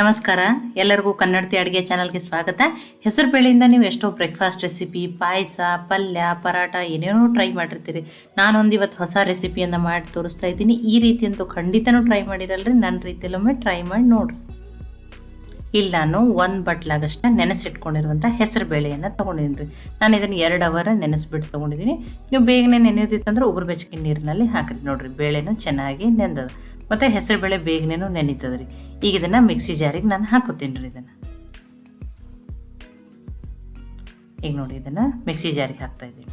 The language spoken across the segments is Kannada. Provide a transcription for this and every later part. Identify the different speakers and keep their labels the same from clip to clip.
Speaker 1: ನಮಸ್ಕಾರ. ಎಲ್ಲರಿಗೂ ಕನ್ನಡತಿ ಅಡುಗೆ ಚಾನಲ್ಗೆ ಸ್ವಾಗತ. ಹೆಸರು ಬೇಳೆಯಿಂದ ನೀವು ಎಷ್ಟೋ ಬ್ರೇಕ್ಫಾಸ್ಟ್ ರೆಸಿಪಿ ಪಾಯಸ, ಪಲ್ಯ ಪರಾಟ ಏನೇನೋ ಟ್ರೈ ಮಾಡಿರ್ತೀರಿ. ನಾನೊಂದು ಇವತ್ತು ಹೊಸ ರೆಸಿಪಿಯನ್ನು ಮಾಡಿ ತೋರಿಸ್ತಾ ಇದ್ದೀನಿ. ಈ ರೀತಿ ಅಂತೂ ಖಂಡಿತನೂ ಟ್ರೈ ಮಾಡಿರಲ್ರಿ. ನನ್ನ ರೀತಿಯಲ್ಲೊಮ್ಮೆ ಟ್ರೈ ಮಾಡಿ ನೋಡ್ರಿ. ಇಲ್ಲಿ ನಾನು ಒಂದು ಬಟ್ಲಾಗಷ್ಟ ನೆನೆಸಿಟ್ಕೊಂಡಿರುವಂಥ ಹೆಸರು ಬೇಳೆಯನ್ನು ತೊಗೊಂಡಿದ್ದೀನಿ. ನಾನು ಇದನ್ನು ಎರಡು ಅವರ್ ನೆನೆಸ್ಬಿಟ್ಟು ತೊಗೊಂಡಿದ್ದೀನಿ. ನೀವು ಬೇಗನೆ ನೆನೆಯೋದಿತ್ತಂದ್ರೆ ಉಗುರು ಬೆಚ್ಚಗಿನ ನೀರಿನಲ್ಲಿ ಹಾಕ್ರಿ. ನೋಡಿರಿ, ಬೇಳೆನೂ ಚೆನ್ನಾಗಿ ನೆಂದದ. ಮತ್ತು ಹೆಸರು ಬೇಳೆ ಬೇಗನೆ ನೆನೀತದೆ ರೀ. ಈಗ ಇದನ್ನು ಮಿಕ್ಸಿ ಜಾರಿಗೆ ನಾನು ಹಾಕೋತೀನಿ ರೀ ಇದನ್ನು. ಈಗ ನೋಡಿ ಇದನ್ನು ಮಿಕ್ಸಿ ಜಾರಿಗೆ ಹಾಕ್ತಾ ಇದ್ದೀನಿ.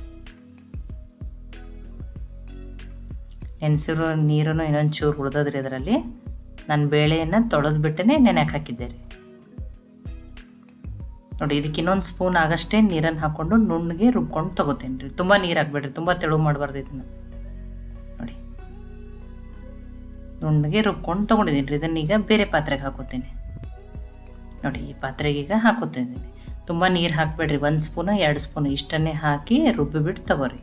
Speaker 1: ನೆನೆಸಿರೋ ನೀರೂ ಇನ್ನೊಂದು ಚೂರು ಉಳ್ದದ್ರಿ ಅದರಲ್ಲಿ ನಾನು ಬೇಳೆಯನ್ನು ತೊಳೆದು ಬಿಟ್ಟೇ ನೆನೆಯಕ್ಕೆ ಹಾಕಿದ್ದೆ ರೀ. ನೋಡಿ ಇದಕ್ಕೆ ಇನ್ನೊಂದು ಸ್ಪೂನ್ ಆಗಷ್ಟೇ ನೀರನ್ನು ಹಾಕ್ಕೊಂಡು ನುಣ್ಣಗೆ ರುಬ್ಕೊಂಡು ತೊಗೋತೇನೆ ರೀ ತುಂಬ ನೀರು ಹಾಕ್ಬೇಡ್ರಿ ತುಂಬ ತೆಳು ಮಾಡಬಾರ್ದು ಇದನ್ನು. ನುಣ್ಣಗೆ ರುಬ್ಕೊಂಡು ತೊಗೊಂಡಿದ್ದೀನಿ ರೀ. ಇದನ್ನೀಗ ಬೇರೆ ಪಾತ್ರೆಗೆ ಹಾಕೋತೀನಿ. ನೋಡಿ, ಈ ಪಾತ್ರೆಗೆ ಈಗ ಹಾಕೋತಿದ್ದೀನಿ. ತುಂಬ ನೀರು ಹಾಕಬೇಡ್ರಿ. ಒಂದು ಸ್ಪೂನು, ಎರಡು ಸ್ಪೂನು ಇಷ್ಟನ್ನೇ ಹಾಕಿ ರುಬ್ಬಿಬಿಟ್ಟು ತಗೋರಿ.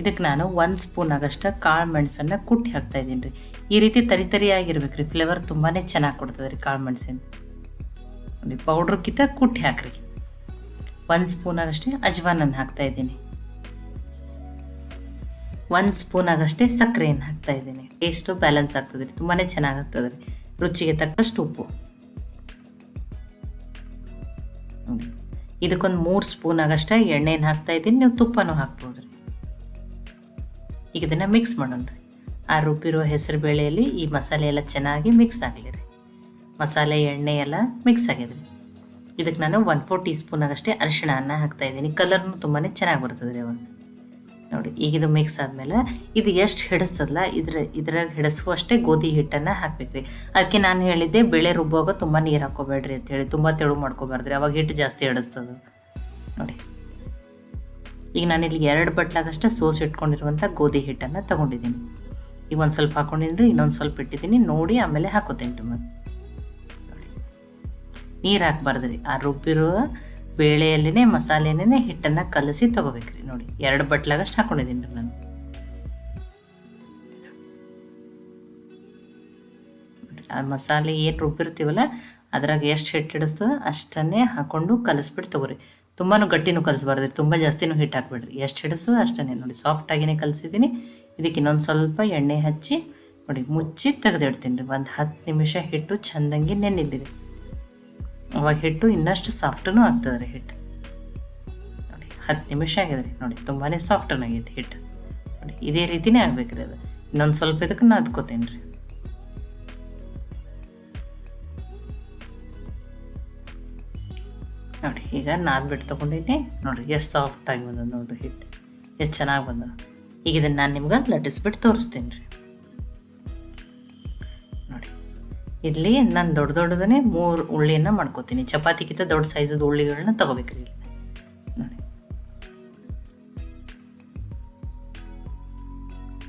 Speaker 1: ಇದಕ್ಕೆ ನಾನು ಒಂದು ಸ್ಪೂನ್ ಆಗಷ್ಟ ಕಾಳು ಮೆಣಸನ್ನು ಕುಟ್ಟಿ ಹಾಕ್ತಾ ಇದ್ದೀನಿ ರೀ. ಈ ರೀತಿ ತರಿ ತರಿಯಾಗಿರ್ಬೇಕು ರೀ. ಫ್ಲೇವರ್ ತುಂಬಾ ಚೆನ್ನಾಗಿ ಕೊಡ್ತದೆ ರೀ ಕಾಳು ಮೆಣಸಿನ ನೋಡಿ ಪೌಡ್ರಕ್ಕಿಂತ ಕುಟ್ಟಿ ಹಾಕ್ರಿ. ಒಂದು ಸ್ಪೂನ್ ಆಗಷ್ಟೇ ಅಜ್ವಾನನ್ನು ಹಾಕ್ತಾ ಇದ್ದೀನಿ. ಒಂದು ಸ್ಪೂನ್ ಆಗಷ್ಟೇ ಸಕ್ಕರೆಯನ್ನು ಹಾಕ್ತಾ ಇದ್ದೀನಿ. ಟೇಸ್ಟು ಬ್ಯಾಲೆನ್ಸ್ ಆಗ್ತದೆ ರೀ. ತುಂಬಾ ಚೆನ್ನಾಗಿ ಆಗ್ತದೆ ರೀ. ರುಚಿಗೆ ತಕ್ಕಷ್ಟು ಉಪ್ಪು. ಇದಕ್ಕೊಂದು ಮೂರು ಸ್ಪೂನ್ ಆಗಷ್ಟೇ ಎಣ್ಣೆನ ಹಾಕ್ತಾ ಇದ್ದೀನಿ. ನೀವು ತುಪ್ಪನೂ ಹಾಕ್ಬೋದು ರೀ. ಈಗ ಇದನ್ನು ಮಿಕ್ಸ್ ಮಾಡೋಣ ರೀ. ಆ ರುಬ್ಬಿರೋ ಹೆಸರು ಬೇಳೆಯಲ್ಲಿ ಈ ಮಸಾಲೆ ಎಲ್ಲ ಚೆನ್ನಾಗಿ ಮಿಕ್ಸ್ ಆಗಲಿ ರೀ. ಮಸಾಲೆ, ಎಣ್ಣೆ ಎಲ್ಲ ಮಿಕ್ಸ್ ಆಗಿದೆ ರೀ ಇದಕ್ಕೆ ನಾನು ಒನ್ ಫೋರ್ ಟೀ ಸ್ಪೂನ್ ಆಗಷ್ಟೇ ಅರಿಶಿಣನ ಹಾಕ್ತಾ ಇದ್ದೀನಿ. ಕಲರ್ನು ತುಂಬಾ ಚೆನ್ನಾಗಿ ಬರ್ತದೆ ರೀ ಅವಾಗ. ನೋಡಿ, ಈಗ ಇದು ಮಿಕ್ಸ್ ಆದಮೇಲೆ ಇದು ಎಷ್ಟು ಹಿಡಿಸ್ತದಲ್ಲ ಇದ್ರ ಇದ್ರಾಗ ಹಿಡಿಸುವಷ್ಟೇ ಗೋಧಿ ಹಿಟ್ಟನ್ನು ಹಾಕ್ಬೇಕು ರೀ. ಅದಕ್ಕೆ ನಾನು ಹೇಳಿದ್ದೆ ಬೇಳೆ ರುಬ್ಬುವಾಗ ತುಂಬ ನೀರು ಹಾಕೋಬೇಡ್ರಿ ಅಂತೇಳಿ ತುಂಬ ತೆಳು ಮಾಡ್ಕೋಬಾರ್ದ್ರಿ. ಅವಾಗ ಹಿಟ್ಟು ಜಾಸ್ತಿ ಹಿಡಿಸ್ತದೆ. ನೋಡಿ. ಈಗ ನಾನಿಲ್ಲಿ ಎರಡು ಬಟ್ಲಾಗಷ್ಟೇ ಸೋಸ್ ಇಟ್ಕೊಂಡಿರುವಂಥ ಗೋಧಿ ಹಿಟ್ಟನ್ನು ತೊಗೊಂಡಿದ್ದೀನಿ. ಈಗ ಒಂದು ಸ್ವಲ್ಪ ಹಾಕ್ಕೊಂಡಿದ್ರಿ ಇನ್ನೊಂದು ಸ್ವಲ್ಪ ಇಟ್ಟಿದ್ದೀನಿ. ನೋಡಿ, ಆಮೇಲೆ ಹಾಕೋತೀನಿ ನೋಡಿ ನೀರು ಹಾಕ್ಬಾರ್ದು ರೀ ಆ ರುಬ್ಬಿರೋ ಬೇಳೆಯಲ್ಲಿನೇ ಮಸಾಲೆನೇ ಹಿಟ್ಟನ್ನು ಕಲಸಿ ತೊಗೋಬೇಕ್ರಿ ನೋಡಿ. ಎರಡು ಬಟ್ಲಾಗಷ್ಟು ಹಾಕೊಂಡಿದ್ದೀನಿ ರೀ ನಾನು. ಆ ಮಸಾಲೆ ಏನು ರುಬ್ಬಿರ್ತೀವಲ್ಲ, ಅದ್ರಾಗ ಎಷ್ಟು ಹಿಟ್ಟು ಹಿಡಿಸ್ತದ ಅಷ್ಟನ್ನೇ ಹಾಕ್ಕೊಂಡು ಕಲಿಸ್ಬಿಟ್ಟು ತಗೋರಿ. ತುಂಬಾ ಗಟ್ಟಿನೂ ಕಲಿಸ್ಬಾರ್ದು ತುಂಬ ಜಾಸ್ತಿನೂ ಹಿಟ್ಟು ಹಾಕ್ಬೇಡ್ರಿ. ಎಷ್ಟು ಹಿಡಿಸ್ತದ ಅಷ್ಟನ್ನೇ ನೋಡಿ. ಸಾಫ್ಟ್ ಆಗಿನೇ ಕಲಿಸಿದ್ದೀನಿ. ಇದಕ್ಕೆ ಇನ್ನೊಂದು ಸ್ವಲ್ಪ ಎಣ್ಣೆ ಹಚ್ಚಿ ನೋಡಿ, ಮುಚ್ಚಿ ತೆಗೆದಿಡ್ತೀನಿ ರೀ. ಒಂದು ಹತ್ತು ನಿಮಿಷ ಹಿಟ್ಟು ಚೆಂದಂಗೆ ನೆನಿಲ್ಲಿರಿ ಅವಾಗ ಹಿಟ್ಟು ಇನ್ನಷ್ಟು ಸಾಫ್ಟೂ ಆಗ್ತದೆ ರೀ ಹಿಟ್ಟು. ನೋಡಿ, ಹತ್ತು ನಿಮಿಷ ಆಗಿದೆ ರೀ. ನೋಡಿ ತುಂಬಾ ಸಾಫ್ಟನ್ ಆಗೈತೆ ಹಿಟ್ಟು. ನೋಡಿ, ಇದೇ ರೀತಿನೇ ಆಗ್ಬೇಕು ರೀ ಅದು. ಇನ್ನೊಂದು ಸ್ವಲ್ಪ ಇದಕ್ಕೆ ನಾದ್ಕೋತೀನಿ ರೀ. ನೋಡಿ, ಈಗ ನಾದ್ಬಿಟ್ಟು ತೊಗೊಂಡಿದ್ದೆ ನೋಡಿರಿ ಎಷ್ಟು ಸಾಫ್ಟ್ ಆಗಿ ಬಂದದ ನೋಡಿರಿ ಹಿಟ್ಟು. ಎಷ್ಟು ಚೆನ್ನಾಗಿ ಬಂದದ. ಈಗ ಇದನ್ನು ನಾನು ನಿಮ್ಗೆ ಲಟ್ಟಿಸ್ಬಿಟ್ಟು ತೋರಿಸ್ತೀನಿ ರೀ. ಇಲ್ಲಿ ನಾನು ದೊಡ್ಡ ದೊಡ್ಡದನ್ನೇ ಮೂರು ಉಳ್ಳಿಯನ್ನು ಮಾಡ್ಕೋತೀನಿ. ಚಪಾತಿಗಿಂತ ದೊಡ್ಡ ಸೈಜದ ಉಳ್ಳಿಗಳನ್ನ ತಗೋಬೇಕ್ರಿ ಇಲ್ಲಿ ನೋಡಿ.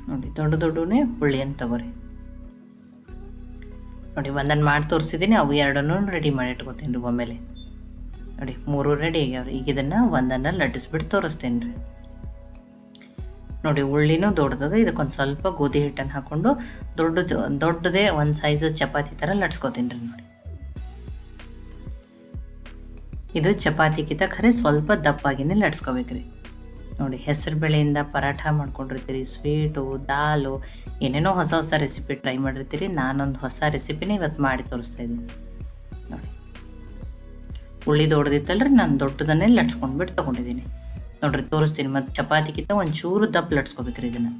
Speaker 1: ನೋಡಿ, ದೊಡ್ಡ ದೊಡ್ಡನೇ ಉಳ್ಳಿಯನ್ನು ತಗೋರಿ. ನೋಡಿ ಒಂದನ್ನು ಮಾಡಿ ತೋರಿಸಿದ್ದೀನಿ ಅವು ಎರಡನ್ನೂ ರೆಡಿ ಮಾಡಿ ಇಟ್ಕೋತೀನಿ ರೀ ಒಮ್ಮೆಲೆ ನೋಡಿ, ಮೂರು ರೆಡಿ ಆಗ್ಯಾವ್ರಿ. ಈಗ ಇದನ್ನು ಒಂದನ್ನು ಲಟ್ಟಿಸ್ಬಿಟ್ಟು ತೋರಿಸ್ತೀನಿ ರೀ. ನೋಡಿ ಉಳ್ಳಿನೂ ದೊಡ್ಡದದ ಇದಕ್ಕೊಂದು ಸ್ವಲ್ಪ ಗೋಧಿ ಹಿಟ್ಟನ್ನು ಹಾಕ್ಕೊಂಡು ದೊಡ್ಡ ದೊಡ್ಡದೇ ಒಂದು ಸೈಜ್ ಚಪಾತಿ ಥರ ಲಟ್ಸ್ಕೊತೀನಿ ರೀ ನೋಡಿ. ಇದು ಚಪಾತಿಗಿಂತ ಖರೆ ಸ್ವಲ್ಪ ದಪ್ಪಾಗಿನೇ ಲಟ್ಸ್ಕೊಬೇಕ್ರಿ ನೋಡಿ, ಹೆಸರು ಬೇಳೆಯಿಂದ ಪರಾಠ ಮಾಡ್ಕೊಂಡಿರ್ತೀರಿ ಸ್ವೀಟು ದಾಲು, ಏನೇನೋ ಹೊಸ ಹೊಸ ರೆಸಿಪಿ ಟ್ರೈ ಮಾಡಿರ್ತೀರಿ, ನಾನೊಂದು ಹೊಸ ರೆಸಿಪಿನೇ ಇವತ್ತು ಮಾಡಿ ತೋರಿಸ್ತಾ ಇದ್ದೀನಿ. ನೋಡಿ. ಉಳ್ಳಿ ದೊಡ್ಡದಿತ್ತಲ್ರಿ, ನಾನು ದೊಡ್ಡದನ್ನೇ ಲಟ್ಸ್ಕೊಂಡ್ಬಿಟ್ಟು ತೊಗೊಂಡಿದ್ದೀನಿ. ನೋಡ್ರಿ, ತೋರಿಸ್ತೀನಿ. ಮತ್ತು ಚಪಾತಿಗಿಂತ ಒಂದು ಚೂರು ದಪ್ಪ ಲಟ್ಸ್ಕೊಬೇಕ್ರಿ ಇದನ್ನು.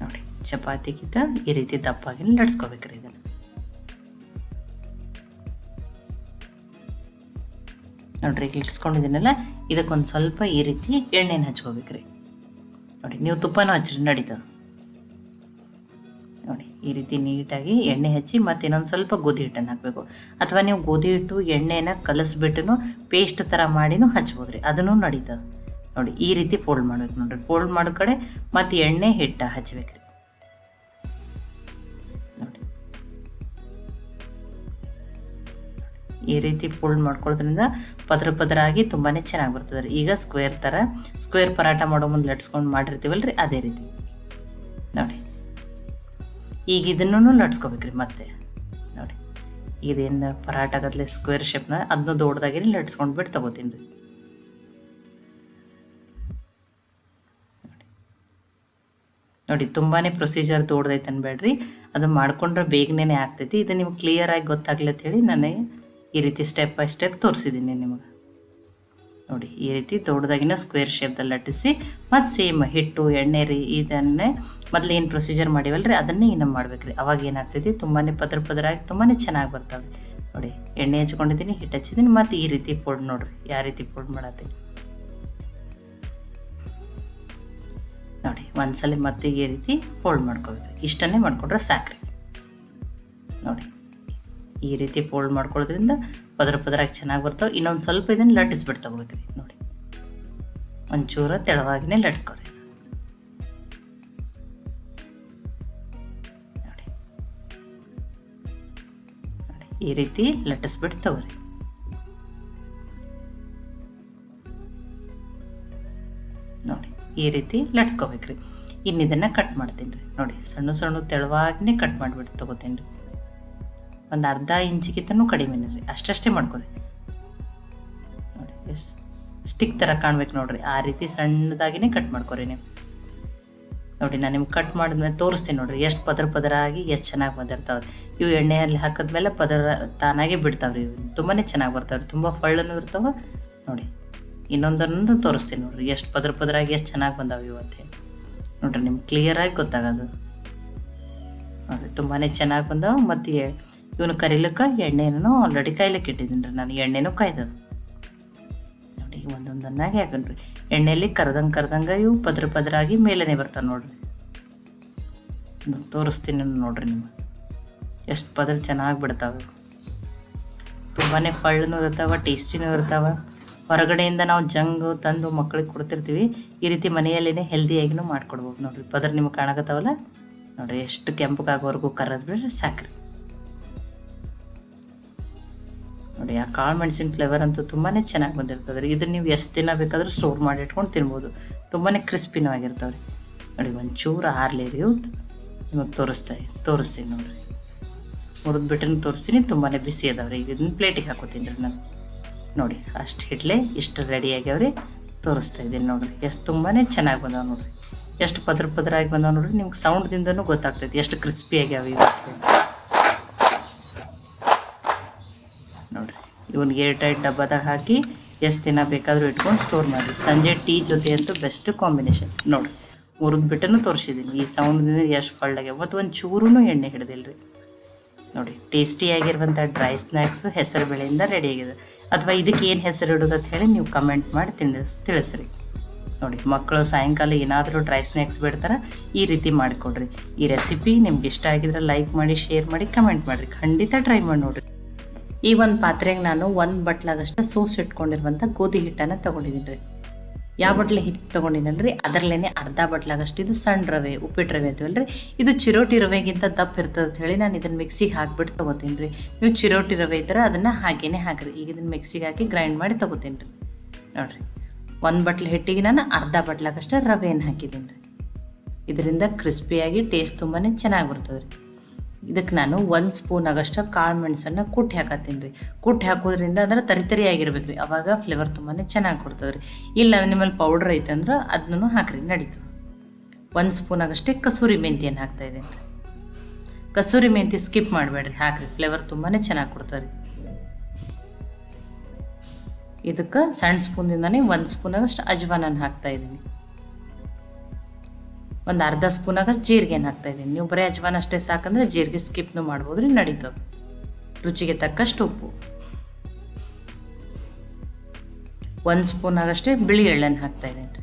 Speaker 1: ನೋಡಿ ಚಪಾತಿಗಿಂತ ಈ ರೀತಿ ದಪ್ಪಾಗಿ ಲಟ್ಸ್ಕೊಬೇಕ್ರಿ ಇದನ್ನು. ನೋಡ್ರಿ, ಈಗ ಇದಕ್ಕೊಂದು ಸ್ವಲ್ಪ ಈ ರೀತಿ ಎಣ್ಣೆನ ಹಚ್ಕೋಬೇಕ್ರಿ. ನೋಡಿ ನೀವು ತುಪ್ಪನೂ ಹಚ್ಚಿರಿ ನಡೀತದೆ. ನೋಡಿ ಈ ರೀತಿ ನೀಟಾಗಿ ಎಣ್ಣೆ ಹಚ್ಚಿ ಮತ್ತು ಇನ್ನೊಂದು ಸ್ವಲ್ಪ ಗೋಧಿ ಹಿಟ್ಟನ್ನು ಹಾಕಬೇಕು. ಅಥವಾ ನೀವು ಗೋಧಿ ಹಿಟ್ಟು, ಎಣ್ಣೆನ ಕಲಸ್ಬಿಟ್ಟು ಪೇಸ್ಟ್ ಥರ ಮಾಡಿನೂ ಹಚ್ಬೋದು ರೀ ಅದನ್ನು ನಡೀತದೆ. ನೋಡಿ, ಈ ರೀತಿ ಫೋಲ್ಡ್ ಮಾಡ್ಬೇಕು ನೋಡಿರಿ. ಫೋಲ್ಡ್ ಮಾಡೋ ಕಡೆ ಮತ್ತು ಎಣ್ಣೆ, ಹಿಟ್ಟು ಹಚ್ಬೇಕು ರೀ ನೋಡಿ. ಈ ರೀತಿ ಫೋಲ್ಡ್ ಮಾಡ್ಕೊಳ್ಳೋದ್ರಿಂದ ಪದ್ರ ಪದ್ರ ಆಗಿ ತುಂಬಾ ಚೆನ್ನಾಗಿ ಬರ್ತದೆ ರೀ ಈಗ ಸ್ಕ್ವೇರ್ ಥರ ಸ್ಕ್ವೇರ್ ಪರಾಟ ಮಾಡೋ ಮುಂದೆ ಲಟ್ಸ್ಕೊಂಡು ಮಾಡಿರ್ತೀವಲ್ಲ ಅದೇ ರೀತಿ. ನೋಡಿ. ಈಗ ಇದನ್ನು ಲಟ್ಸ್ಕೊಬೇಕ್ರಿ ಮತ್ತೆ. ನೋಡಿ, ಇದೇನು ಪರಾಟ ಗದ್ಲೆ ಸ್ಕ್ವೇರ್ ಶೇಪ್ನ ಅದನ್ನು ದೊಡ್ಡದಾಗಿ ಲಟ್ಸ್ಕೊಂಡು ಬಿಟ್ಟು ತಗೋತೀನಿ ರೀ. ನೋಡಿ ತುಂಬಾ ಪ್ರೊಸೀಜರ್ ದೊಡ್ಡದೈತೆ ಅನ್ಬೇಡ್ರಿ. ಅದು ಮಾಡ್ಕೊಂಡ್ರೆ ಬೇಗನೆ ಆಗ್ತೈತಿ. ಇದು ನಿಮ್ಗೆ ಕ್ಲಿಯರಾಗಿ ಗೊತ್ತಾಗ್ಲಿ ಅಂತ ಹೇಳಿ ನನಗೆ ಈ ರೀತಿ ಸ್ಟೆಪ್ ಬೈ ಸ್ಟೆಪ್ ತೋರಿಸಿದ್ದೀನಿ ನಿಮಗೆ. ನೋಡಿ, ಈ ರೀತಿ ದೊಡ್ಡದಾಗಿನ ಸ್ಕ್ವೇರ್ ಶೇಪ್ದಲ್ಲಿ ಲಟ್ಟಿಸಿ ಮತ್ತು ಸೇಮ್ ಹಿಟ್ಟು, ಎಣ್ಣೆ ರೀ ಇದನ್ನೇ ಮೊದಲು ಏನು ಪ್ರೊಸೀಜರ್ ಮಾಡಿವಲ್ಲ ರೀ ಅದನ್ನೇ ಇನ್ನೂ ಮಾಡ್ಬೇಕು ರೀ ಅವಾಗ ಏನಾಗ್ತೈತಿ ತುಂಬಾ ಪದ್ರ ಪದರಾಗಿ ತುಂಬಾ ಚೆನ್ನಾಗಿ ಬರ್ತವೆ ನೋಡಿ, ಎಣ್ಣೆ ಹಚ್ಕೊಂಡಿದ್ದೀನಿ ಹಿಟ್ಟು ಹಚ್ಚಿದ್ದೀನಿ ಮತ್ತು ಈ ರೀತಿ ಫೋಲ್ಡ್ ನೋಡ್ರಿ ಯಾವ ರೀತಿ ಫೋಲ್ಡ್ ಮಾಡತ್ತೀನಿ ನೋಡಿ, ಒಂದ್ಸಲ ಮತ್ತೆ ಈ ರೀತಿ ಫೋಲ್ಡ್ ಮಾಡ್ಕೋಬೇಕು. ಇಷ್ಟನ್ನೇ ಮಾಡ್ಕೊಂಡ್ರೆ ಸಾಕ್ರಿ. ನೋಡಿ, ಈ ರೀತಿ ಫೋಲ್ಡ್ ಮಾಡ್ಕೊಳ್ಳೋದ್ರಿಂದ ಪದರ ಪದರಾಗಿ ಚೆನ್ನಾಗಿ ಬರ್ತಾವೆ. ಇನ್ನೊಂದು ಸ್ವಲ್ಪ ಇದನ್ನು ಲಟ್ಟಿಸ್ಬಿಟ್ಟು ತಗೋಬೇಕ್ರಿ ನೋಡಿ. ಒಂಚೂರ ತೆಳವಾಗಿನೇ ಲಟ್ಸ್ಕೊರಿ ನೋಡಿ. ಈ ರೀತಿ ಲಟ್ಟಿಸ್ಬಿಟ್ಟು ತಗೋರಿ. ನೋಡಿ, ಈ ರೀತಿ ಲಟ್ಸ್ಕೋಬೇಕ್ರಿ ಇನ್ನು ಇದನ್ನು ಕಟ್ ಮಾಡ್ತೀನಿ ರೀ. ನೋಡಿ, ಸಣ್ಣ ಸಣ್ಣ ತೆಳುವಾಗಿನೇ ಕಟ್ ಮಾಡಿಬಿಟ್ಟು ತಗೋತೀನಿ ರೀ. ಒಂದು ಅರ್ಧ ಇಂಚಿಗಿಂತನೂ ಕಡಿಮೆನೇ ರೀ ಅಷ್ಟಷ್ಟೇ ಮಾಡ್ಕೊರಿ. ನೋಡಿ, ಎಸ್ ಸ್ಟಿಕ್ ಥರ ಕಾಣ್ಬೇಕು ನೋಡ್ರಿ. ಆ ರೀತಿ ಸಣ್ಣದಾಗಿನೇ ಕಟ್ ಮಾಡ್ಕೊರಿ ನೀವು. ನೋಡಿ, ನಾನು ನಿಮ್ಗೆ ಕಟ್ ಮಾಡಿದ್ಮೇಲೆ ತೋರಿಸ್ತೀನಿ ನೋಡ್ರಿ. ಎಷ್ಟು ಪದರ ಪದರ ಆಗಿ ಎಷ್ಟು ಚೆನ್ನಾಗಿ ಬಂದಿರ್ತಾವೆ ಇವು ಎಣ್ಣೆಯಲ್ಲಿ ಹಾಕಿದ್ಮೇಲೆ ಪದರ ತಾನಾಗೆ ಬಿಡ್ತಾವ್ರಿ ಇವು. ತುಂಬಾ ಚೆನ್ನಾಗಿ ಬರ್ತಾವ್ರಿ. ತುಂಬ ಫಳ್ಳನೂ ಇರ್ತಾವೆ. ನೋಡಿ, ಇನ್ನೊಂದನ್ನೊಂದು ತೋರಿಸ್ತೀನಿ ನೋಡ್ರಿ. ಎಷ್ಟು ಪದರ ಪದರಾಗಿ ಎಷ್ಟು ಚೆನ್ನಾಗಿ ಬಂದಾವೆ ಇವತ್ತೆ ನೋಡ್ರಿ, ನಿಮ್ಗೆ ಕ್ಲಿಯರಾಗಿ ಗೊತ್ತಾಗೋದು. ನೋಡ್ರಿ ತುಂಬಾ ಚೆನ್ನಾಗಿ ಬಂದಾವೆ. ಮತ್ತು ಇವನು ಕರಿಲಿಕ್ಕೆ, ಎಣ್ಣೆನೂ ಆಲ್ರೆಡಿ ಕಾಯ್ಲಿಕ್ಕೆ ಇಟ್ಟಿದ್ದೀನಿ ರೀ ನಾನು. ಎಣ್ಣೆನೂ ಕಾಯ್ದದ ನೋಡಿ, ಒಂದೊಂದನ್ನಾಗಿ ಹಾಕನ್ರಿ ಎಣ್ಣೆಯಲ್ಲಿ ಕರ್ದಂಗೆ ಕರ್ದಂಗೆ ಇವು ಪದ್ರ ಪದರಾಗಿ ಮೇಲೇ ಬರ್ತಾನೆ ನೋಡ್ರಿ. ತೋರಿಸ್ತೀನಿ ನೋಡ್ರಿ ನಿಮ್ಗೆ. ಎಷ್ಟು ಪದ್ರ ಚೆನ್ನಾಗಿ ಬಿಡ್ತಾವೆ. ತುಂಬಾ ಫಳ್ಳನೂ ಇರ್ತಾವೆ, ಟೇಸ್ಟಿನೂ ಇರ್ತಾವೆ. ಹೊರಗಡೆಯಿಂದ ನಾವು ಜಂಗು ತಂದು ಮಕ್ಕಳಿಗೆ ಕೊಡ್ತಿರ್ತೀವಿ. ಈ ರೀತಿ ಮನೆಯಲ್ಲೇ ಹೆಲ್ದಿಯಾಗಿನೂ ಮಾಡ್ಕೊಡ್ಬೋದು ನೋಡ್ರಿ. ಪದ್ರ ನಿಮ್ಗೆ ಕಾಣಕತ್ತಾವಲ್ಲ? ನೋಡ್ರಿ, ಎಷ್ಟು ಕೆಂಪಗಾಗೋವರೆಗೂ ಕರೆದ್ಬಿಟ್ರೆ ಸಾಕ್ರಿ. ನೋಡಿ, ಆ ಕಾಳು ಮೆಣಸಿನ ಫ್ಲೇವರ್ ಅಂತೂ ತುಂಬಾ ಚೆನ್ನಾಗಿ ಬಂದಿರ್ತದೆ ರೀ. ಇದನ್ನು ನೀವು ಎಷ್ಟು ದಿನ ಬೇಕಾದರೂ ಸ್ಟೋರ್ ಮಾಡಿ ಇಟ್ಕೊಂಡು ತಿನ್ಬೋದು. ತುಂಬಾ ಕ್ರಿಸ್ಪಿನೂ ಆಗಿರ್ತಾವೆ ರೀ ನೋಡಿ, ಒಂಚೂರು ಆರ್ಲಿ ರೀ ನಿಮಗೆ ತೋರಿಸ್ತಾ, ತೋರಿಸ್ತೀನಿ ನೋಡಿರಿ. ಮುರಿದು ಬಿಟ್ಟನ್ನು ತೋರಿಸ್ತೀನಿ ತುಂಬಾ ಬಿಸಿ ಅದಾವೆ ರೀ ಇದನ್ನ ಪ್ಲೇಟಿಗೆ ಹಾಕೋತೀನಿ ರೀ ನಾನು. ನೋಡಿ, ಅಷ್ಟು ಹಿಡ್ಲೆ, ಇಷ್ಟು ರೆಡಿ ಆಗ್ಯಾವ್ರಿ. ತೋರಿಸ್ತಾ ಇದ್ದೀನಿ ನೋಡಿರಿ. ಎಷ್ಟು ತುಂಬಾ ಚೆನ್ನಾಗಿ ಬಂದಾವೆ ನೋಡಿರಿ. ಎಷ್ಟು ಪದ್ರ ಪದರಾಗಿ ಬಂದಾವೆ ನೋಡಿರಿ. ನಿಮ್ಗೆ ಸೌಂಡ್ದಿಂದನೂ ಗೊತ್ತಾಗ್ತೈತಿ. ಎಷ್ಟು ಕ್ರಿಸ್ಪಿ ಆಗ್ಯಾವ ಇವು ಇವನ್ಗೆ ಏರ್ ಟೈಟ್ ಡಬ್ಬದಾಗ ಹಾಕಿ ಎಷ್ಟು ದಿನ ಬೇಕಾದರೂ ಇಟ್ಕೊಂಡು ಸ್ಟೋರ್ ಮಾಡಿ. ಸಂಜೆ ಟೀ ಜೊತೆ ಅಂತೂ ಬೆಸ್ಟ್ ಕಾಂಬಿನೇಷನ್ ನೋಡಿ ಮುರಿದು ಬಿಟ್ಟನು ತೋರಿಸಿದ್ದೀನಿ ಈ ಸೌಂಡ್ದಿಂದ ಎಷ್ಟು ಫಳ್ಳಾಗ್ಯಾವ ಮತ್ತು ಒಂದು ಚೂರೂ ಎಣ್ಣೆ ಹಿಡ್ದಿಲ್ಲ ರೀ ನೋಡಿ ಟೇಸ್ಟಿಯಾಗಿರುವಂಥ ಡ್ರೈ ಸ್ನ್ಯಾಕ್ಸು ಹೆಸರು ಬೆಳೆಯಿಂದ ರೆಡಿ ಆಗಿದೆ. ಅಥವಾ ಇದಕ್ಕೆ ಏನು ಹೆಸರು ಇಡೋದು ಅಂತ ಹೇಳಿ ನೀವು ಕಮೆಂಟ್ ಮಾಡಿ ತಿಳಿಸ್ ತಿಳಿಸ್ರಿ. ನೋಡಿ, ಮಕ್ಕಳು ಸಾಯಂಕಾಲ ಏನಾದರೂ ಡ್ರೈ ಸ್ನ್ಯಾಕ್ಸ್ ಬಿಡ್ತಾರೆ, ಈ ರೀತಿ ಮಾಡಿಕೊಡ್ರಿ. ಈ ರೆಸಿಪಿ ನಿಮ್ಗೆ ಇಷ್ಟ ಆಗಿದ್ರೆ ಲೈಕ್ ಮಾಡಿ ಶೇರ್ ಮಾಡಿ ಕಮೆಂಟ್ ಮಾಡಿರಿ. ಖಂಡಿತ ಟ್ರೈ ಮಾಡಿ ನೋಡಿರಿ. ಈ ಒಂದು ಪಾತ್ರೆಗೆ ನಾನು ಒಂದು ಬಟ್ಲಾಗಷ್ಟು ಸೋಸ್ ಇಟ್ಕೊಂಡಿರುವಂಥ ಗೋಧಿ ಹಿಟ್ಟನ್ನು ತಗೊಂಡಿದ್ದೀನಿ ರೀ. ಯಾವ ಬಟ್ಲೆ ಹಿಟ್ಟು ತೊಗೊಂಡಿನಲ್ಲ ರೀ? ಅದರಲ್ಲೇ ಅರ್ಧ ಬಟ್ಲಾಗಷ್ಟು ಇದು ಸಣ್ಣ ರವೆ ಉಪ್ಪಿಟ್ಟು ರವೆ ಅಂತೀವಲ್ಲ ರೀ ಇದು ಚಿರೋಟಿ ರವೆಗಿಂತ ದಪ್ಪ ಇರ್ತದೆ ಅಂತ ಹೇಳಿ ನಾನು ಇದನ್ನು ಮಿಕ್ಸಿಗೆ ಹಾಕ್ಬಿಟ್ಟು ತೊಗೋತೀನಿ ರೀ. ನೀವು ಚಿರೋಟಿ ರವೆ ಇದ್ದರೆ ಅದನ್ನು ಹಾಗೇನೆ ಹಾಕಿರಿ. ಈಗ ಇದನ್ನು ಮಿಕ್ಸಿಗೆ ಹಾಕಿ ಗ್ರೈಂಡ್ ಮಾಡಿ ತೊಗೋತೀನಿ ರೀ. ನೋಡಿರಿ. ಒಂದು ಬಟ್ಲು ಹಿಟ್ಟಿಗೆ ನಾನು ಅರ್ಧ ಬಟ್ಲಾಗಷ್ಟು ರವೆಯನ್ನು ಹಾಕಿದ್ದೀನಿ ರೀ. ಇದರಿಂದ ಕ್ರಿಸ್ಪಿಯಾಗಿ ಟೇಸ್ಟ್ ತುಂಬಾ ಚೆನ್ನಾಗಿ ಬರ್ತದೆ ರೀ. ಇದಕ್ಕೆ ನಾನು ಒಂದು ಸ್ಪೂನ್ ಆಗಷ್ಟು ಕಾಳು ಮೆಣಸನ್ನು ಕುಟ್ಟಿ ಹಾಕತ್ತೀನಿ ರೀ. ಕುಟ್ಟಿ ಹಾಕೋದ್ರಿಂದ ಅಂದ್ರೆ ತರಿ ತರಿ ಆಗಿರ್ಬೇಕು ರೀ. ಅವಾಗ ಫ್ಲೇವರ್ ತುಂಬಾ ಚೆನ್ನಾಗಿ ಕೊಡ್ತದೆ ರೀ ಇಲ್ಲ ನಿಮ್ಮಲ್ಲಿ ಪೌಡ್ರ್ ಐತೆ ಅಂದ್ರೆ ಅದನ್ನು ಹಾಕ್ರಿ ನಡೀತದೆ ಒಂದು ಸ್ಪೂನ್ ಆಗಷ್ಟೇ ಕಸೂರಿ ಮೆಂತಿಯನ್ನು ಹಾಕ್ತಾ ಇದ್ದೀನಿ ರೀ. ಕಸೂರಿ ಮೆಂತಿ ಸ್ಕಿಪ್ ಮಾಡಬೇಡ್ರಿ, ಹಾಕ್ರಿ. ಫ್ಲೇವರ್ ತುಂಬಾ ಚೆನ್ನಾಗಿ ಕೊಡ್ತಾರೆ ಇದಕ್ಕೆ ಸಣ್ಣ ಸ್ಪೂನಿಂದನೇ ಒಂದು ಸ್ಪೂನಾಗಷ್ಟು ಅಜ್ವಾನನ್ನು ಹಾಕ್ತಾ ಇದ್ದೀನಿ. ಒಂದು ಅರ್ಧ ಸ್ಪೂನಾಗ ಜೀರಿಗೆನ ಹಾಕ್ತಾ ಇದ್ದೀನಿ. ನೀವು ಬರೀ ಅಜ್ವಾನ ಅಷ್ಟೇ ಸಾಕಂದರೆ ಜೀರಿಗೆ ಸ್ಕಿಪ್ನು ಮಾಡ್ಬೋದು ರೀ ನಡೀತದೆ. ರುಚಿಗೆ ತಕ್ಕಷ್ಟು ಉಪ್ಪು. ಒಂದು ಸ್ಪೂನ್ ಆಗಷ್ಟೇ ಬಿಳಿ ಎಳ್ಳನ್ನು ಹಾಕ್ತಾ ಇದ್ದೀನಿ.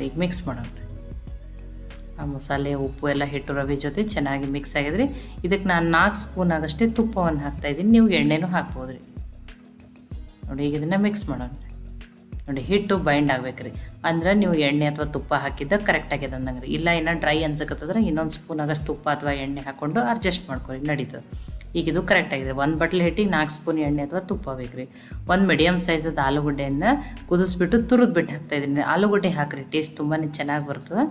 Speaker 1: ರೀ ಈಗ ಮಿಕ್ಸ್ ಮಾಡೋಣ. ಆ ಮಸಾಲೆ, ಉಪ್ಪು ಎಲ್ಲ ಹಿಟ್ಟು ರವೆ ಜೊತೆ ಚೆನ್ನಾಗಿ ಮಿಕ್ಸ್ ಆಗಿದ್ರಿ ಇದಕ್ಕೆ ನಾನು ನಾಲ್ಕು ಸ್ಪೂನ್ ಆಗಷ್ಟೇ ತುಪ್ಪವನ್ನು ಹಾಕ್ತಾಯಿದ್ದೀನಿ ನೀವು ಎಣ್ಣೆನೂ ಹಾಕ್ಬೋದು ರೀ ನೋಡಿ, ಈಗ ಇದನ್ನು ಮಿಕ್ಸ್ ಮಾಡೋಣ. ನೋಡಿ, ಹಿಟ್ಟು ಬೈಂಡ್ ಆಗ್ಬೇಕು ರೀ ಅಂದ್ರೆ ನೀವು ಎಣ್ಣೆ ಅಥವಾ ತುಪ್ಪ ಹಾಕಿದ್ದ ಕರೆಕ್ಟ್ ಆಗ್ಯದ ಅಂದಂಗೆ ಇಲ್ಲ ಏನೋ ಡ್ರೈ ಅನ್ಸಕತ್ತಂದ್ರೆ ಇನ್ನೊಂದು ಸ್ಪೂನ್ ಆಗಷ್ಟು ತುಪ್ಪ ಅಥವಾ ಎಣ್ಣೆ ಹಾಕ್ಕೊಂಡು ಅಡ್ಜಸ್ಟ್ ಮಾಡ್ಕೊರಿ, ನಡೀತದೆ. ಈಗ ಇದು ಕರೆಕ್ಟ್ ಆಗಿದೆ. ಒಂದು ಬಟ್ಲು ಹಿಟ್ಟಿಗೆ ನಾಲ್ಕು ಸ್ಪೂನ್ ಎಣ್ಣೆ ಅಥವಾ ತುಪ್ಪ ಬೇಕು ರೀ ಒಂದು ಮೀಡಿಯಮ್ ಸೈಜದ ಆಲೂಗಡ್ಡೆಯನ್ನು ಕುದಿಸ್ಬಿಟ್ಟು ತುರಿದು ಬಿಟ್ಟು ಹಾಕ್ತಾ ಇದ್ದೀನಿ ಆಲೂಗಡ್ಡೆ ಹಾಕ್ರಿ ಟೇಸ್ಟ್ ತುಂಬಾ ಚೆನ್ನಾಗಿ ಬರ್ತದೆ.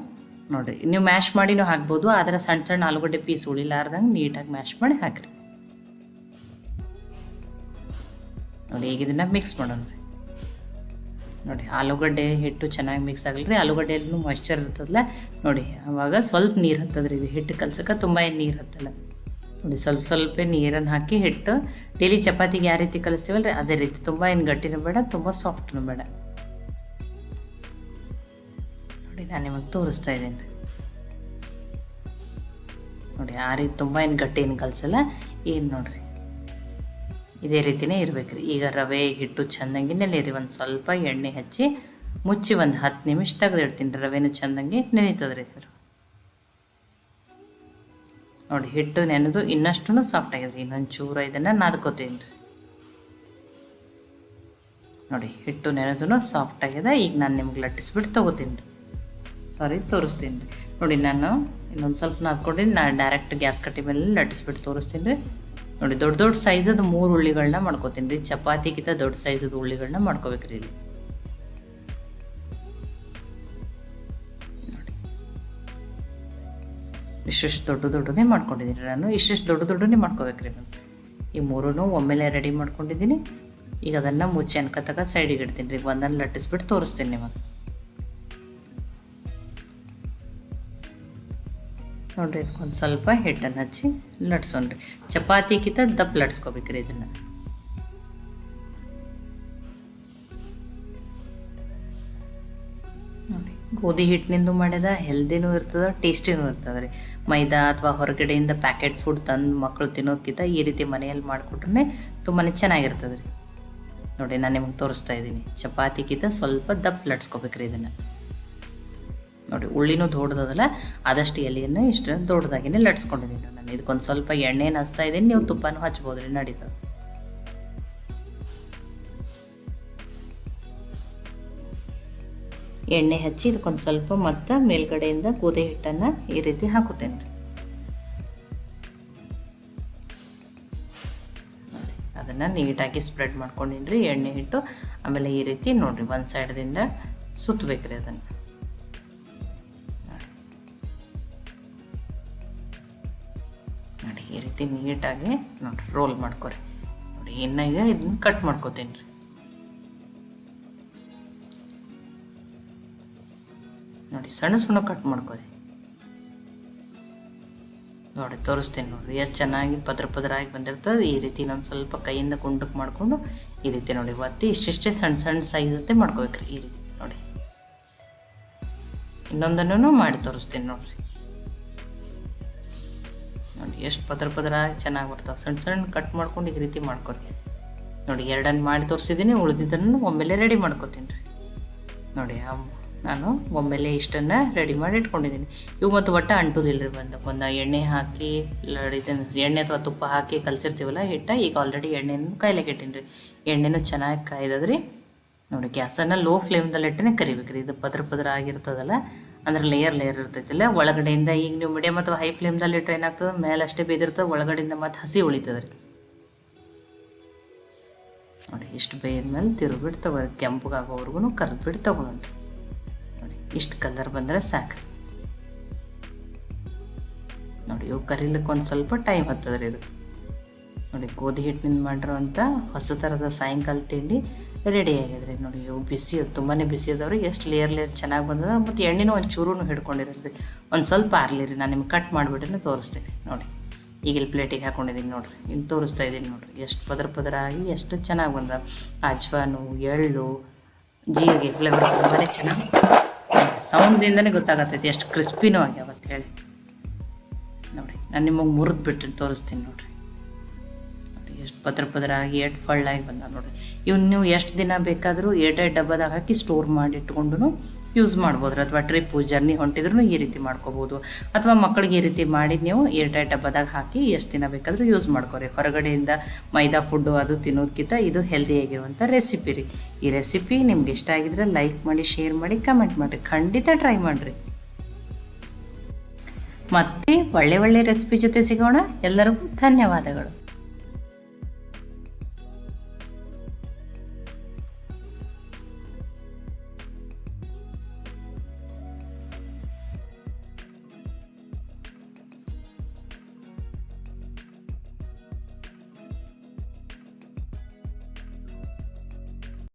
Speaker 1: ನೋಡಿರಿ, ನೀವು ಮ್ಯಾಶ್ ಮಾಡಿನೂ ಹಾಕ್ಬೋದು, ಆದರೆ ಸಣ್ಣ ಸಣ್ಣ ಆಲೂಗಡ್ಡೆ ಪೀಸ್ ಉಳಿಲಾರ್ದಂಗೆ ನೀಟಾಗಿ ಮ್ಯಾಶ್ ಮಾಡಿ ಹಾಕಿರಿ. ನೋಡಿ, ಈಗ ಇದನ್ನು ಮಿಕ್ಸ್ ಮಾಡೋಣ. ರೀ ನೋಡಿ, ಆಲೂಗಡ್ಡೆ ಹಿಟ್ಟು ಚೆನ್ನಾಗಿ ಮಿಕ್ಸ್ ಆಗಲಿ ರೀ ಆಲೂಗಡ್ಡೆಯಲ್ಲೂ ಮಾಯ್ಶ್ಚರ್ ಇರ್ತದಲ್ಲ, ನೋಡಿ ಆವಾಗ ಸ್ವಲ್ಪ ನೀರು ಹತ್ತದ್ರಿ. ಇದು ಹಿಟ್ಟು ಕಲ್ಸಕ್ಕೆ ತುಂಬ ಏನು ನೀರು ಹತ್ತಲ್ಲ. ನೋಡಿ, ಸ್ವಲ್ಪ ಸ್ವಲ್ಪ ನೀರನ್ನು ಹಾಕಿ ಹಿಟ್ಟು ಡೈಲಿ ಚಪಾತಿಗೆ ಯಾವ ರೀತಿ ಕಲಿಸ್ತೀವಲ್ಲ ರೀ ಅದೇ ರೀತಿ. ತುಂಬ ಏನು ಗಟ್ಟಿನೂ ಬೇಡ, ತುಂಬ ಸಾಫ್ಟ್ನೂ ಬೇಡ. ನೋಡಿ, ನಾನು ನಿಮಗೆ ತೋರಿಸ್ತಾ ಇದ್ದೀನಿ ನೋಡಿ, ಆ ರೀತಿ ತುಂಬ ಏನು ಗಟ್ಟಿ ಏನು ಕಲಿಸಲ್ಲ, ಏನು ನೋಡಿರಿ. ಇದೇ ರೀತಿಯೇ ಇರ್ಬೇಕು ರೀ. ಈಗ ರವೆ, ಹಿಟ್ಟು, ಚೆಂದಂಗೆ ನೆಲೆಯಿರಿ ಒಂದು ಸ್ವಲ್ಪ ಎಣ್ಣೆ ಹಚ್ಚಿ ಮುಚ್ಚಿ ಒಂದು ಹತ್ತು ನಿಮಿಷ ತೆಗೆದಿಡ್ತೀನಿ ರೀ. ರವೆನೂ ಚೆಂದಂಗೆ ನೆನೀತದೆ ರೀ ನೋಡಿ, ಹಿಟ್ಟು ನೆನೆದು ಇನ್ನಷ್ಟು ಸಾಫ್ಟ್ ಆಗಿದೆ ರೀ ಇನ್ನೊಂದು ಚೂರ ಇದನ್ನು ನಾದ್ಕೋತೀನಿ ರೀ. ನೋಡಿ, ಹಿಟ್ಟು ನೆನೆದು ಸಾಫ್ಟ್ ಆಗಿದೆ. ಈಗ ನಾನು ನಿಮ್ಗೆ ಲಟ್ಟಿಸ್ಬಿಟ್ಟು ತೊಗೋತೀನಿ ರೀ. ಸಾರಿ ತೋರಿಸ್ತೀನಿ ರೀ. ನೋಡಿ, ನಾನು ಇನ್ನೊಂದು ಸ್ವಲ್ಪ ನಾದ್ಕೊಂಡು ನಾನು ಡೈರೆಕ್ಟ್ ಗ್ಯಾಸ್ ಕಟ್ಟಿ ಮೇಲೆ ಲಟ್ಟಿಸ್ಬಿಟ್ಟು ತೋರಿಸ್ತೀನಿ ರೀ. ನೋಡಿ, ದೊಡ್ಡ ದೊಡ್ಡ ಸೈಜದ ಮೂರು ಉಳ್ಳಿಗಳನ್ನ ಮಾಡ್ಕೋತೀನಿ. ರೀ, ಚಪಾತಿಗಿಂತ ದೊಡ್ಡ ಸೈಜದ ಉಳ್ಳಿಗಳನ್ನ ಮಾಡ್ಕೋಬೇಕು ರೀ ಇಲ್ಲಿ. ಇಷ್ಟಿಷ್ಟು ದೊಡ್ಡ ದೊಡ್ಡನೇ ಮಾಡ್ಕೊಂಡಿದ್ದೀನಿ ನಾನು. ಇಷ್ಟಿಷ್ಟು ದೊಡ್ಡ ದೊಡ್ಡನೇ ಮಾಡ್ಕೋಬೇಕು ರೀ ನಾನು. ಈ ಮೂರೂ ಒಮ್ಮೆಲೆ ರೆಡಿ ಮಾಡ್ಕೊಂಡಿದ್ದೀನಿ. ಈಗ ಅದನ್ನು ಮುಚ್ಚಿ ಅನ್ಕತ್ತಾಗ ಸೈಡಿಗೆ ಇಡ್ತೀನಿ ರೀ. ಒಂದನ್ನು ಲಟ್ಟಿಸ್ಬಿಟ್ಟು ತೋರಿಸ್ತೀನಿ ನಿಮಗೆ. ನೋಡ್ರಿ ಇದಕ್ಕೊಂದು ಸ್ವಲ್ಪ ಹಿಟ್ಟನ್ನು ಹಚ್ಚಿ ಲಟ್ಸೋಣ್ರಿ ಚಪಾತಿಗಿಂತ ದಪ್ಪ ಲಟ್ಸ್ಕೊಬೇಕ್ರಿ ಇದನ್ನು. ನೋಡಿ ಗೋಧಿ ಹಿಟ್ಟಿನಿಂದ ಮಾಡ್ಯದ ಹೆಲ್ದಿನೂ ಇರ್ತದೆ, ಟೇಸ್ಟಿನೂ ಇರ್ತದೆ ರೀ. ಮೈದಾ ಅಥವಾ ಹೊರಗಡೆಯಿಂದ ಪ್ಯಾಕೆಟ್ ಫುಡ್ ತಂದು ಮಕ್ಕಳು ತಿನ್ನೋದಕ್ಕಿಂತ ಈ ರೀತಿ ಮನೆಯಲ್ಲಿ ಮಾಡಿಕೊಟ್ರೆ ತುಂಬಾ ಚೆನ್ನಾಗಿರ್ತದೆ ರೀ ನೋಡಿ ನಾನು ನಿಮ್ಗೆ ತೋರಿಸ್ತಾ ಇದ್ದೀನಿ. ಚಪಾತಿಗಿಂತ ಸ್ವಲ್ಪ ದಪ್ಪ ಲಟ್ಸ್ಕೊಬೇಕ್ರಿ ಇದನ್ನು. ನೋಡಿ, ಉಳ್ಳಿನೂ ದೊಡ್ಡದಲ್ಲ ಆದಷ್ಟು ಎಲೆಯನ್ನು ಇಷ್ಟು ದೊಡ್ಡದಾಗಿನೇ ಲಟ್ಸ್ಕೊಂಡಿದ್ದೀನಿ ನಾನು. ಇದಕ್ಕೊಂದು ಸ್ವಲ್ಪ ಎಣ್ಣೆನ ಹಚ್ತಾ ಇದ್ದೀನಿ, ನೀವು ತುಪ್ಪನೂ ಹಚ್ಬೋದು ರೀ ನಡೀತದೆ ಎಣ್ಣೆ ಹಚ್ಚಿ ಇದಕ್ಕೊಂದು ಸ್ವಲ್ಪ ಮತ್ತು ಮೇಲ್ಗಡೆಯಿಂದ ಗೋಧಿ ಹಿಟ್ಟನ್ನು ಈ ರೀತಿ ಹಾಕುತ್ತೇನೆ. ರೀ ಅದನ್ನು ನೀಟಾಗಿ ಸ್ಪ್ರೆಡ್ ಮಾಡ್ಕೊಂಡಿನಿ ರೀ ಎಣ್ಣೆ ಹಿಟ್ಟು. ಆಮೇಲೆ ಈ ರೀತಿ ನೋಡಿರಿ, ಒಂದು ಸೈಡ್ದಿಂದ ಸುತ್ತಬೇಕ್ರಿ ಅದನ್ನು. ಈ ನೀಟಾಗಿ. ನೋಡಿರಿ ರೋಲ್ ಮಾಡ್ಕೊರಿ. ನೋಡಿ, ಇನ್ನು ಈಗ ಇದನ್ನ ಕಟ್ ಮಾಡ್ಕೊತೀನಿ ರೀ. ನೋಡಿ, ಸಣ್ಣ ಸಣ್ಣ ಕಟ್ ಮಾಡ್ಕೋರಿ. ನೋಡಿ, ತೋರಿಸ್ತೀನಿ ನೋಡಿರಿ, ಎಷ್ಟು ಚೆನ್ನಾಗಿ ಪದ್ರ ಪದ್ರ ಆಗಿ ಬಂದಿರ್ತದೆ. ಈ ರೀತಿ ನಾನು ಸ್ವಲ್ಪ ಕೈಯಿಂದ ಕುಂಡಕ್ಕೆ ಮಾಡಿಕೊಂಡು ಈ ರೀತಿ ನೋಡಿ, ಒತ್ತಿ ಇಷ್ಟಿಷ್ಟೇ ಸಣ್ಣ ಸಣ್ಣ ಸೈಜತ್ತೆ ಮಾಡ್ಕೋಬೇಕ್ರಿ, ಈ ರೀತಿ. ನೋಡಿ. ಇನ್ನೊಂದನ್ನು ಮಾಡಿ ತೋರಿಸ್ತೀನಿ ನೋಡಿರಿ. ನೋಡಿ ಎಷ್ಟು ಪದ್ರ ಪದರ ಚೆನ್ನಾಗಿ ಬರ್ತಾವೆ. ಸಣ್ಣ ಸಣ್ಣ ಕಟ್ ಮಾಡ್ಕೊಂಡು ಈ ರೀತಿ ಮಾಡ್ಕೊರಿ. ನೋಡಿ ಎರಡನ್ನು ಮಾಡಿ ತೋರಿಸಿದ್ದೀನಿ ಉಳಿದಿದ್ದನ್ನು ಒಮ್ಮೆಲೆ ರೆಡಿ ಮಾಡ್ಕೊತೀನಿ ರೀ. ನೋಡಿ ನಾನು ಒಮ್ಮೆಲೆ ಇಷ್ಟನ್ನು ರೆಡಿ ಮಾಡಿ ಇಟ್ಕೊಂಡಿದ್ದೀನಿ ಇವು ಮತ್ತು ಒಟ್ಟು ಅಂಟುದಿಲ್ಲ ರೀ ಬಂದು. ಒಂದು ಎಣ್ಣೆ ಹಾಕಿ ಇದನ್ನು ಎಣ್ಣೆ ಅಥವಾ ತುಪ್ಪ ಹಾಕಿ ಕಲಸಿರ್ತೀವಲ್ಲ, ಹಿಟ್ಟ, ಈಗ ಆಲ್ರೆಡಿ ಎಣ್ಣೆನೂ ಕಾಯ್ಲಿಕ್ಕೆ ಇಟ್ಟೀನಿ ರೀ. ಎಣ್ಣೆನೂ ಚೆನ್ನಾಗಿ ಕಾಯ್ದದ್ರಿ. ನೋಡಿ, ಗ್ಯಾಸನ್ನು ಲೋ ಫ್ಲೇಮ್ದಲ್ಲಿ ಇಟ್ಟನೆ ಕರಿಬೇಕು ರೀ ಇದು ಪದ್ರ ಪದ್ರ ಆಗಿರ್ತದಲ್ಲ ಅಂದ್ರೆ ಲೇಯರ್ ಲೇಯರ್ ಇರ್ತೈತಿಲ್ಲ, ಒಳಗಡೆಯಿಂದ ಈಗ ನೀವು ಮೀಡಿಯಮ್ ಅಥವಾ ಹೈ ಫ್ಲೇಮ್ದಲ್ಲಿ ಇಟ್ಟರೆ ಏನಾಗ್ತದೆ ಮೇಲೆ ಅಷ್ಟೇ ಬೇದಿರ್ತದೆ ಒಳಗಡೆಯಿಂದ ಮತ್ತು ಹಸಿ ಉಳಿತದೆ ರೀ ನೋಡಿ, ಇಷ್ಟು ಬೇಯ್ದ್ಮೇಲೆ ತಿರುಗಿಬಿಟ್ಟು ತಗೋ ಕೆಂಪಗಾಗೋವರೆಗೂ ಕರೆದ್ಬಿಟ್ಟು ತಗೊಳ್ಳೋಣ ನೋಡಿ, ಇಷ್ಟು ಕಲರ್ ಬಂದರೆ ಸಾಕು. ನೋಡಿ, ಇವು ಕರಿಲಿಕ್ಕೆ ಒಂದು ಸ್ವಲ್ಪ ಟೈಮ್ ಹತ್ತದ ರೀ ಇದು. ನೋಡಿ, ಗೋಧಿ ಹಿಟ್ಟಿನಿಂದ ಮಾಡಿರೋಂಥ ಹೊಸ ಥರದ ಸಾಯಂಕಾಲ ತಿಂಡಿ ರೆಡಿ ಆಗಿದ್ರಿ ನೋಡಿ ಇವು ಬಿಸಿ ತುಂಬಾ ಬಿಸಿ ಅದಾವ್ರಿ ಎಷ್ಟು ಲೇಯರ್ ಲೇಯರ್ ಚೆನ್ನಾಗಿ ಬಂದದ. ಮತ್ತು ಎಣ್ಣೆನೂ ಒಂದು ಚೂರೂ ಹಿಡ್ಕೊಂಡಿರಲ್ರಿ ಒಂದು ಸ್ವಲ್ಪ ಆರ್ಲಿ ರೀ, ನಾನು ನಿಮ್ಗೆ ಕಟ್ ಮಾಡಿಬಿಟ್ರೆ ತೋರಿಸ್ತೀನಿ. ನೋಡಿ ಈಗ ಇಲ್ಲಿ ಪ್ಲೇಟಿಗೆ ಹಾಕೊಂಡಿದ್ದೀನಿ ನೋಡಿರಿ. ಇಲ್ಲಿ ತೋರಿಸ್ತಾ ಇದ್ದೀನಿ ನೋಡಿರಿ. ಎಷ್ಟು ಪದರ ಪದರ ಆಗಿ ಎಷ್ಟು ಚೆನ್ನಾಗಿ ಬಂದ ಅಜ್ವಾನು, ಎಳ್ಳು, ಜೀರಿಗೆ ಫ್ಲೇವರ್ ತುಂಬಾ ಚೆನ್ನಾಗಿ ಸೌಂಡ್ದಿಂದನೇ ಗೊತ್ತಾಗತ್ತೈತಿ, ಎಷ್ಟು ಕ್ರಿಸ್ಪಿನೂ ಆಗ್ಯಾವ ಅಂತ ಹೇಳಿ. ನೋಡಿ, ನಾನು ನಿಮಗೆ ಮುರಿದು ಬಿಟ್ಟು ತೋರಿಸ್ತೀನಿ ನೋಡಿರಿ. ನೋಡಿ ಎಷ್ಟು ಪತ್ರ ಪದ್ರ ಆಗಿ, ಎಷ್ಟು ಫಳ್ಳಾಗಿ ಬಂದ ನೋಡಿರಿ. ಇವ್ನು ನೀವು ಎಷ್ಟು ದಿನ ಬೇಕಾದರೂ ಏಟೆಡ್ ಡಬ್ಬದಾಗ ಹಾಕಿ ಸ್ಟೋರ್ ಮಾಡಿ ಇಟ್ಕೊಂಡು ಯೂಸ್ ಮಾಡ್ಬೋದು ಅಥವಾ ಟ್ರಿಪ್ಪು ಜರ್ನಿ ಹೊಂಟಿದ್ರು ಈ ರೀತಿ ಮಾಡ್ಕೋಬೋದು. ಅಥವಾ ಮಕ್ಕಳಿಗೆ ಈ ರೀತಿ ಮಾಡಿ ನೀವು ಏರ್ಟೈಟ್ ಡಬ್ಬದಾಗ ಹಾಕಿ ಎಷ್ಟು ದಿನ ಬೇಕಾದರೂ ಯೂಸ್ ಮಾಡ್ಕೋರಿ. ಹೊರಗಡೆಯಿಂದ ಮೈದಾ ಫುಡ್ಡು ಅದು ತಿನ್ನೋದಕ್ಕಿಂತ ಇದು ಹೆಲ್ದಿಯಾಗಿರುವಂಥ ರೆಸಿಪಿ ರೀ. ಈ ರೆಸಿಪಿ ನಿಮ್ಗೆ ಇಷ್ಟ ಆಗಿದ್ರೆ ಲೈಕ್ ಮಾಡಿ ಶೇರ್ ಮಾಡಿ ಕಮೆಂಟ್ ಮಾಡಿರಿ. ಖಂಡಿತ ಟ್ರೈ ಮಾಡಿರಿ. ಮತ್ತೆ ಒಳ್ಳೆ ಒಳ್ಳೆ ರೆಸಿಪಿ ಜೊತೆ ಸಿಗೋಣ. ಎಲ್ಲರಿಗೂ ಧನ್ಯವಾದಗಳು.